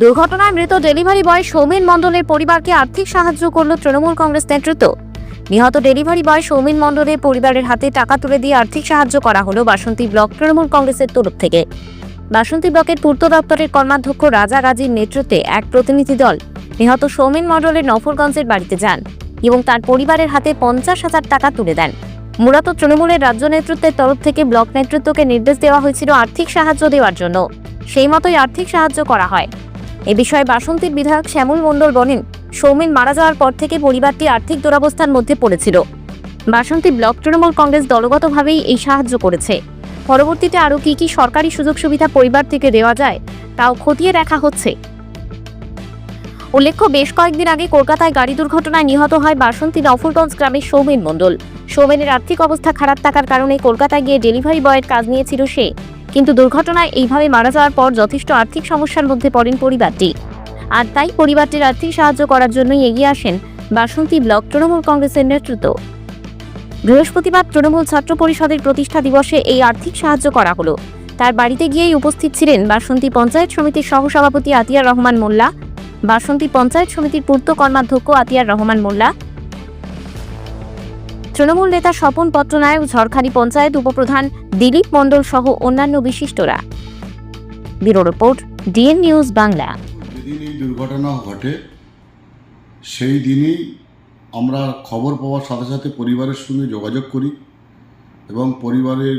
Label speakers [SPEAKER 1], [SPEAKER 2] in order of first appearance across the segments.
[SPEAKER 1] দুর্ঘটনায় মৃত delivery boy Soumen মণ্ডলের পরিবারকে আর্থিক সাহায্য করল তৃণমূল কংগ্রেস নেতৃত্ব। নিহত ডেলিভারি বয় সৌমিন মণ্ডলের পরিবারের হাতে টাকা তুলে দিয়ে আর্থিক সাহায্য করা হলো বাসন্তী ব্লক তৃণমূল কংগ্রেসের তরফ থেকে। বাসন্তী ব্লকের পূর্ত দপ্তরের কর্মাধ্যক্ষ রাজা গাজীর নেতৃত্বে এক প্রতিনিধি দল নিহত সৌমেন মণ্ডলের নফরগঞ্জের বাড়িতে যান এবং তার পরিবারের হাতে পঞ্চাশ হাজার টাকা তুলে দেন। মূলত তৃণমূলের রাজ্য নেতৃত্বের তরফ থেকে ব্লক নেতৃত্বকে নির্দেশ দেওয়া হয়েছিল আর্থিক সাহায্য দেওয়ার জন্য। সেই মতোই আর্থিক সাহায্য করা হয়। এ বিষয়ে বাসন্তীর বিধায়ক শ্যামল মণ্ডল বলেন, সৌমেন মারা যাওয়ার পর থেকে পরিবারটি আর্থিক দুরবস্থার মধ্যে পড়েছিল। বাসন্তী ব্লক তৃণমূল কংগ্রেস দলগতভাবেই এই সাহায্য করেছে। পরবর্তীতে আরও কী কী সরকারি সুযোগ সুবিধা পরিবার থেকে দেওয়া যায়, তাও খতিয়ে দেখা হচ্ছে। উল্লেখ্য, বেশ কয়েকদিন আগে কলকাতায় গাড়ি দুর্ঘটনায় নিহত হয় বাসন্তী নফরগঞ্জ গ্রামের সৌমেন মণ্ডল। সৌমেনের আর্থিক অবস্থা খারাপ থাকার কারণে কলকাতায় গিয়ে ডেলিভারি বয়ের কাজ নিয়েছিল সে। কিন্তু দুর্ঘটনায় এইভাবে মারা যাওয়ার পর যথেষ্ট আর্থিক সমস্যার মধ্যে পড়েন পরিবারটি। আর তাই পরিবারটির আর্থিক সাহায্য করার জন্যই এগিয়ে আসেন বাসন্তী ব্লক তৃণমূল কংগ্রেসের নেতৃত্ব। বৃহস্পতিবার তৃণমূল ছাত্র পরিষদের প্রতিষ্ঠা দিবসে এই আর্থিক সাহায্য করা হলো। তার বাড়িতে গিয়েই উপস্থিত ছিলেন বাসন্তী পঞ্চায়েত সমিতির সহসভাপতি আতিয়ার রহমান মোল্লা, বাসন্তী পঞ্চায়েত সমিতির পূর্ত কর্মাধ্যক্ষ আতিয়ার রহমান মোল্লা তৃণমূল নেতা স্বপন পট্টনায়ক, ঝড়খালি পঞ্চায়েত উপপ্রধান দিলীপ মণ্ডল সহ অন্যান্য বিশিষ্টরা। Bureau report, DN news Bangla.
[SPEAKER 2] যেদিন এই দুর্ঘটনা ঘটে, সেই দিনই আমরা খবর পাওয়ার সাথে সাথে পরিবারের সঙ্গে যোগাযোগ করি এবং পরিবারের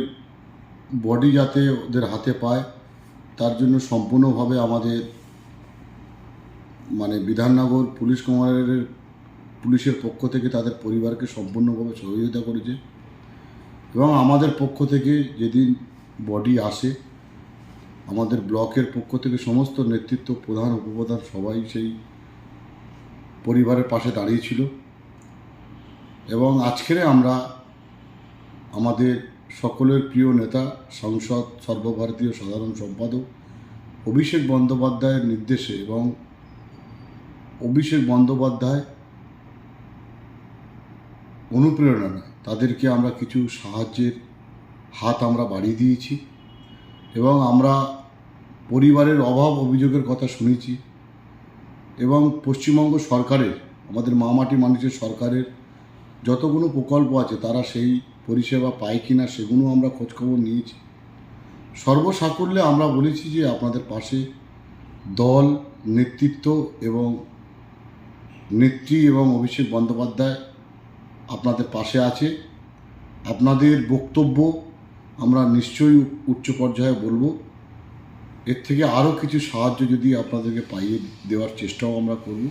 [SPEAKER 2] বডি যাতে ওদের হাতে পায়, তার জন্য সম্পূর্ণভাবে আমাদের মানে বিধাননগর পুলিশ কমান্ডারের পুলিশের পক্ষ থেকে তাদের পরিবারকে সম্পূর্ণভাবে সহযোগিতা করেছে এবং আমাদের পক্ষ থেকে যেদিন বডি আসে, আমাদের ব্লকের পক্ষ থেকে সমস্ত নেতৃত্ব, প্রধান, উপপ্রধান সবাই সেই পরিবারের পাশে দাঁড়িয়েছিল এবং আজকের আমরা আমাদের সকলের প্রিয় নেতা, সংসদ, সর্বভারতীয় সাধারণ সম্পাদক অভিষেক বন্দ্যোপাধ্যায়ের নির্দেশে এবং অভিষেক বন্দ্যোপাধ্যায় অনুপ্রেরণা নয়। তাদেরকে আমরা কিছু সাহায্যের হাত আমরা বাড়িয়ে দিয়েছি এবং আমরা পরিবারের অভাব অভিযোগের কথা শুনেছি এবং পশ্চিমবঙ্গ সরকারের, আমাদের মামাটি মানুষের সরকারের যতগুলো প্রকল্প আছে, তারা সেই পরিষেবা পায় কি না সেগুলো আমরা খোঁজখবর নিয়েছি। সর্বসাকুল্যে আমরা বলেছি যে আপনাদের পাশে দল, নেতৃত্ব এবং নেত্রী এবং অভিষেক বন্দ্যোপাধ্যায় আপনাদের পাশে আছে। আপনাদের বক্তব্য আমরা নিশ্চয়ই উচ্চ পর্যায়ে বলব। এর থেকে আরও কিছু সাহায্য যদি আপনাদেরকে পাইয়ে দেওয়ার চেষ্টাও আমরা করব।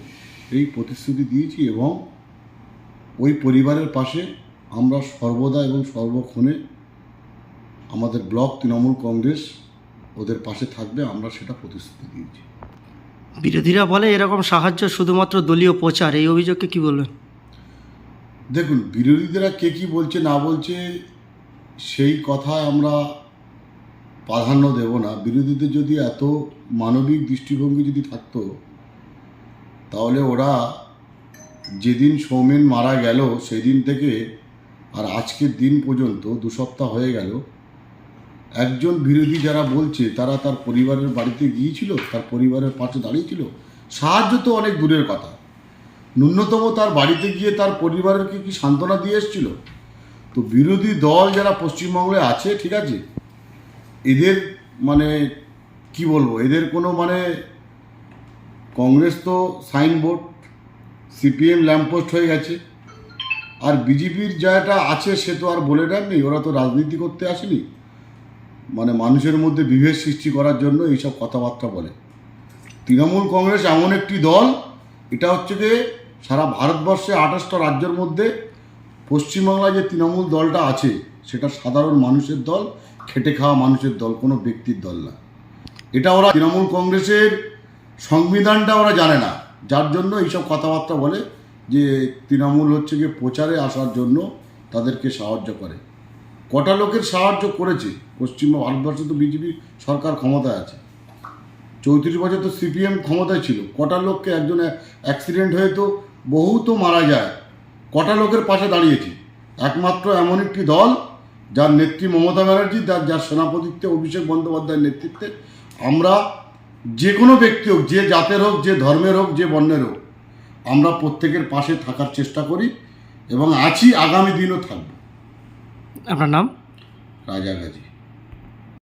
[SPEAKER 2] এই প্রতিশ্রুতি দিয়েছি এবং ওই পরিবারের পাশে আমরা সর্বদা এবং সর্বক্ষণে আমাদের ব্লক তৃণমূল কংগ্রেস ওদের পাশে থাকবে, আমরা সেটা প্রতিশ্রুতি দিয়েছি।
[SPEAKER 3] বিরোধীরা বলে এরকম সাহায্য শুধুমাত্র দলীয় প্রচার, এই অভিযোগকে কি বলবেন?
[SPEAKER 2] দেখুন, বিরোধীরা কে কী বলছে, না বলছে, সেই কথায় আমরা প্রাধান্য দেব না। বিরোধীদের যদি এত মানবিক দৃষ্টিভঙ্গি যদি থাকতো, তাহলে ওরা যেদিন সৌমেন মারা গেল, সেদিন থেকে আর আজকের দিন পর্যন্ত, দু সপ্তাহ হয়ে গেল, একজন বিরোধী যারা বলছে, তারা তার পরিবারের বাড়িতে গিয়েছিল, তার পরিবারের পাশে দাঁড়িয়েছিল সাহায্য তো অনেক দূরের কথা। ন্যূনতম তার বাড়িতে গিয়ে তার পরিবারকে কি সান্ত্বনা দিয়ে এসেছিল? তো বিরোধী দল যারা পশ্চিমবঙ্গে আছে, ঠিক আছে, এদের মানে কি বলব, এদের কোনো মানে কংগ্রেস তো সাইনবোর্ড, সিপিএম ল্যাম্পপোস্ট হয়ে গেছে। আর বিজেপির যাটা আছে সে তো আর বলে নেই, ওরা তো রাজনীতি করতে আসেনি। মানে মানুষের মধ্যে বিভেদ সৃষ্টি করার জন্য এইসব কথাবার্তা বলে। তৃণমূল কংগ্রেস এমন একটি দল, এটা হচ্ছে যে সারা ভারতবর্ষে আঠাশটা রাজ্যের মধ্যে পশ্চিমবাংলায় যে তৃণমূল দলটা আছে, সেটা সাধারণ মানুষের দল, খেটে খাওয়া মানুষের দল, কোনো ব্যক্তির দল না। এটা ওরা তৃণমূল কংগ্রেসের সংবিধানটা ওরা জানে না। যার জন্য এইসব কথাবার্তা বলে যে তৃণমূল হচ্ছে গিয়ে প্রচারে আসার জন্য তাদেরকে সাহায্য করে। কটা লোকের সাহায্য করেছে? পশ্চিম ভারতবর্ষে তো বিজেপি সরকার ক্ষমতায় আছে। চৌত্রিশ বছর তো সিপিএম ক্ষমতায় ছিল। কটা লোককে একজন অ্যাক্সিডেন্ট হয়ে তো বহু তো মারা যায়। কটা লোকের পাশে দাঁড়িয়েছি। একমাত্র এমন একটি দল যার নেত্রী মমতা ব্যানার্জি যার যার সেনাপতিত্বে অভিষেক বন্দ্যোপাধ্যায়ের নেতৃত্বে। আমরা যে কোনো ব্যক্তি হোক যে জাতের হোক যে ধর্মের হোক যে বর্ণের হোক আমরা প্রত্যেকের পাশে থাকার চেষ্টা করি এবং আছি আগামী দিনও থাকব।
[SPEAKER 3] আপনার নাম?
[SPEAKER 2] রাজা গাজী।